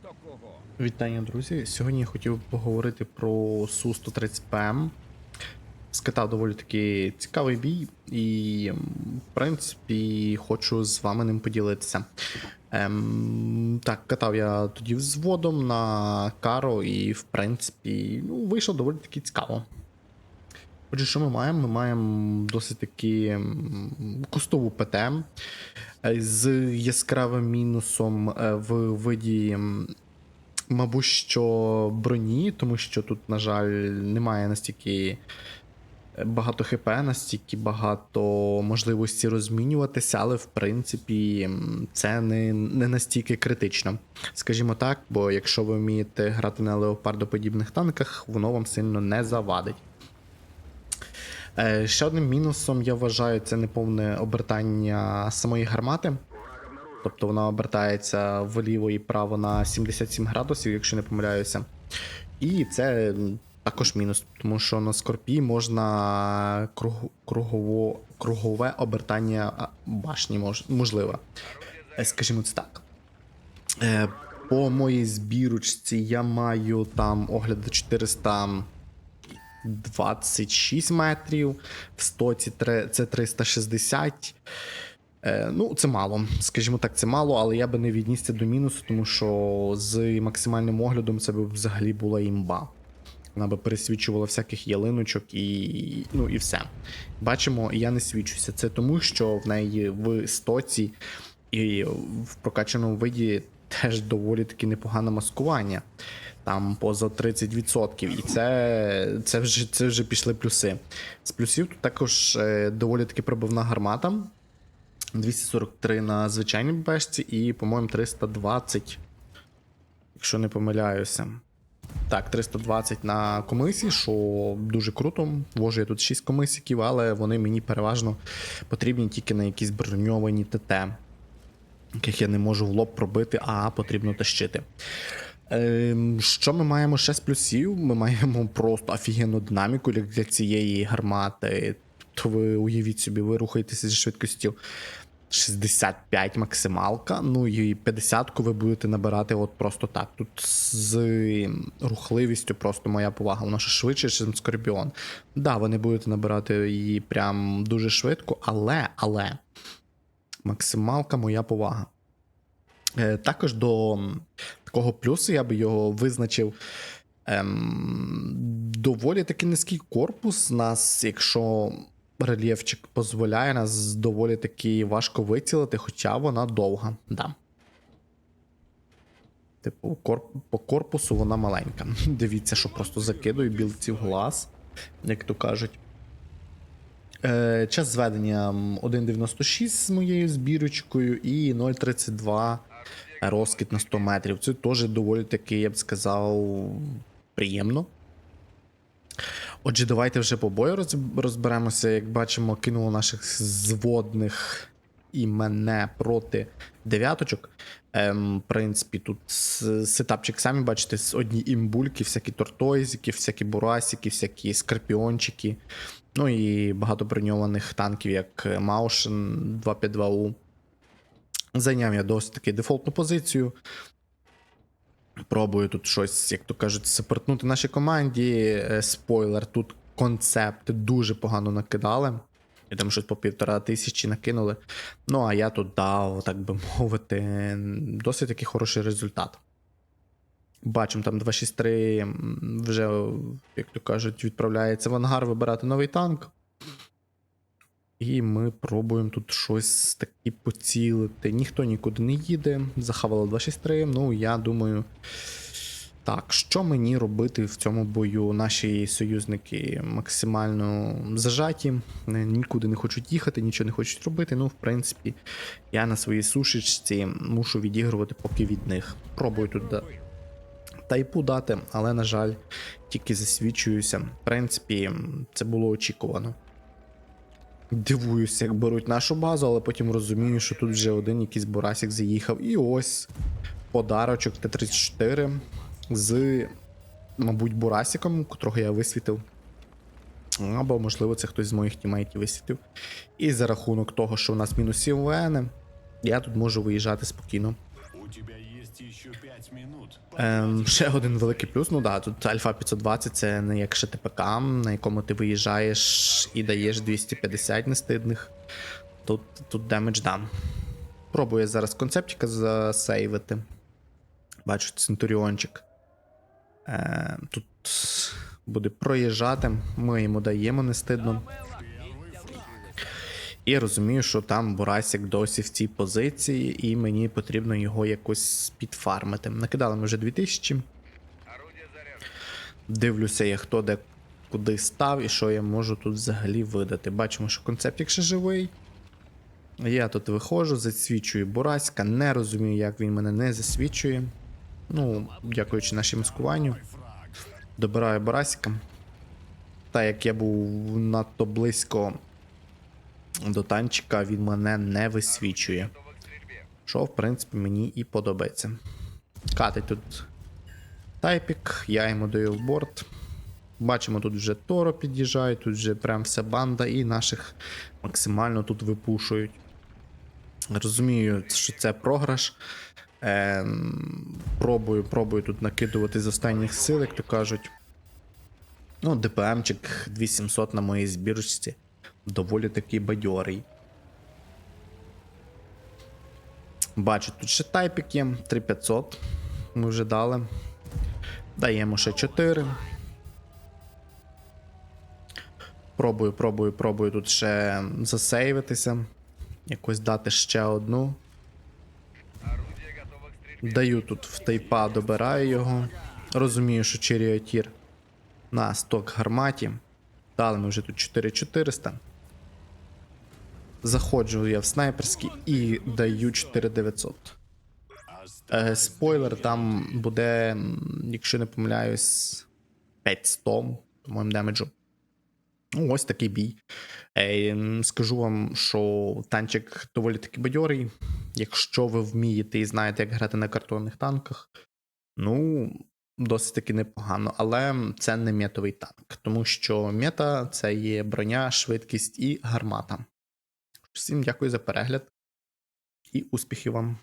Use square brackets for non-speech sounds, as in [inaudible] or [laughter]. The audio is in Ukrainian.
хто кого. Вітання, друзі. Сьогодні я хотів поговорити про Су-130ПМ. Скатав доволі таки цікавий бій, і, в принципі, хочу з вами ним поділитися. Ем, так, катав я тоді взводом на каро, і, в принципі, ну, вийшло доволі таки цікаво. Отже, що ми маємо? Ми маємо досить таки кустову ПТ е, з яскравим мінусом е, в виді Мабуть, що броні, тому що тут, на жаль, немає настільки багато ХП, настільки багато можливості розмінюватися, але в принципі це не, не настільки критично. Скажімо так, бо якщо ви вмієте грати на леопардоподібних танках, воно вам сильно не завадить. Е, ще одним мінусом я вважаю це неповне обертання самої гармати. Тобто вона обертається вліво і право на 77 градусів, якщо не помиляюся. І це також мінус, тому що на скорпі можна кругово, кругове обертання башні мож, можливо. Е, скажімо це так. Е, по моїй збірочці я маю там огляд 400. 26 метрів, в стоці це 360. Е, ну, це мало, скажімо так, це мало, але я би не відніс це до мінусу, тому що з максимальним оглядом це б взагалі була імба. Вона би пересвічувала всяких ялиночок і ну і все. Бачимо, я не свічуся. Це тому, що в неї в стоці і в прокачаному виді теж доволі таки непогане маскування. Там поза 30%. І це, це, вже, це вже пішли плюси. З плюсів тут також е, доволі таки пробивна гармата. 243 на звичайній бешці і, по-моєму, 320, якщо не помиляюся. Так, 320 на комисі, що дуже круто. Вожу я тут 6 комисиків, але вони мені переважно потрібні тільки на якісь броньовані ТТ, яких я не можу в лоб пробити, а потрібно тащити. Ем, що ми маємо ще з плюсів? Ми маємо просто офігенну динаміку для цієї гармати. То ви уявіть собі, ви рухаєтеся зі швидкістю 65 максималка, ну і 50-ку ви будете набирати от просто так. Тут з рухливістю просто моя повага. Воно ще швидше, ніж Скорпіон. Да, ви не будете набирати її прям дуже швидко, але, але максималка моя повага. Е, також до такого плюсу я би його визначив. Ем, доволі таки низький корпус. Нас, якщо рельєфчик дозволяє, нас доволі таки важко вицілити, хоча вона довга. Да. Типу, корп- по корпусу вона маленька. [laughs] Дивіться, що просто закидую білці в глаз, як то кажуть. Е, час зведення 1.96 з моєю збірочкою і 0.32 розкид на 100 метрів. Це теж доволі таки, я б сказав, приємно. Отже, давайте вже по бою розберемося. Як бачимо, кинуло наших зводних і мене проти дев'яточок. Ем, в принципі, тут сетапчик, самі бачите, з одні імбульки, всякі тортойзики, всякі бурасики, всякі скорпіончики. Ну і багато броньованих танків, як Маушен 252У. Зайняв я досить таки дефолтну позицію. Пробую тут щось, як то кажуть, сапортнути нашій команді. Е, Спойлер, тут концепт дуже погано накидали. І там щось по півтора тисячі накинули. Ну, а я тут дав, так би мовити, досить такий хороший результат. Бачимо, там 263 м, вже, як то кажуть, відправляється в ангар вибирати новий танк. І ми пробуємо тут щось таки поцілити. Ніхто нікуди не їде. Захавало 263. Ну, я думаю. Так, що мені робити в цьому бою? Наші союзники максимально зажаті, нікуди не хочуть їхати, нічого не хочуть робити. Ну, в принципі, я на своїй сушечці мушу відігрувати поки від них. Пробую тут тайпу дати, але, на жаль, тільки засвідчуюся. В принципі, це було очікувано. Дивуюся, як беруть нашу базу, але потім розумію, що тут вже один якийсь Борасік заїхав. І ось подарочок Т-34 з, мабуть, Борасіком, котрого я висвітив. Або, можливо, це хтось з моїх тімейтів висвітив. І за рахунок того, що у нас мінус 7 ВН, я тут можу виїжджати спокійно. Ем, ще один великий плюс. Ну да, тут Альфа 520 це не як ШТПК, на якому ти виїжджаєш і даєш 250 нестидних. Тут, тут демедж дам. Пробую зараз концептика засейвити. Бачу, Центуріончик. Е, тут буде проїжджати. Ми йому даємо не І розумію, що там Бурасік досі в цій позиції, і мені потрібно його якось підфармити. Накидали ми вже 2000. Дивлюся я, хто де куди став і що я можу тут взагалі видати. Бачимо, що концептик ще живий. Я тут виходжу, засвічую Бураська, не розумію, як він мене не засвічує. Ну, дякуючи нашій маскуванню. Добираю Барасіка. Та як я був надто близько до танчика, він мене не висвічує. Що, в принципі, мені і подобається. Катить тут тайпік, я йому даю в борт. Бачимо, тут вже Торо під'їжджає, тут вже прям вся банда і наших максимально тут випушують. Розумію, що це програш. Ем, пробую, пробую тут накидувати з останніх сил, як то кажуть. Ну, ДПМчик 2700 на моїй збірочці. Доволі таки бадьорий. Бачу, тут ще тайпік є, 3500. Ми вже дали. Даємо ще 4. Пробую, пробую, пробую тут ще засейвитися. Якось дати ще одну. Даю тут в тайпа, добираю його. Розумію, що Черіотір на сток гарматі. Дали ми вже тут 4400. Заходжу я в снайперський і даю 4900. Е, спойлер, там буде, якщо не помиляюсь, 500, по-моєму, демеджу. Ну, ось такий бій. Е, скажу вам, що танчик доволі таки бадьорий. Якщо ви вмієте і знаєте, як грати на картонних танках, ну, досить таки непогано. Але це не метовий танк, тому що мета це є броня, швидкість і гармата. Всім дякую за перегляд і успіхів вам!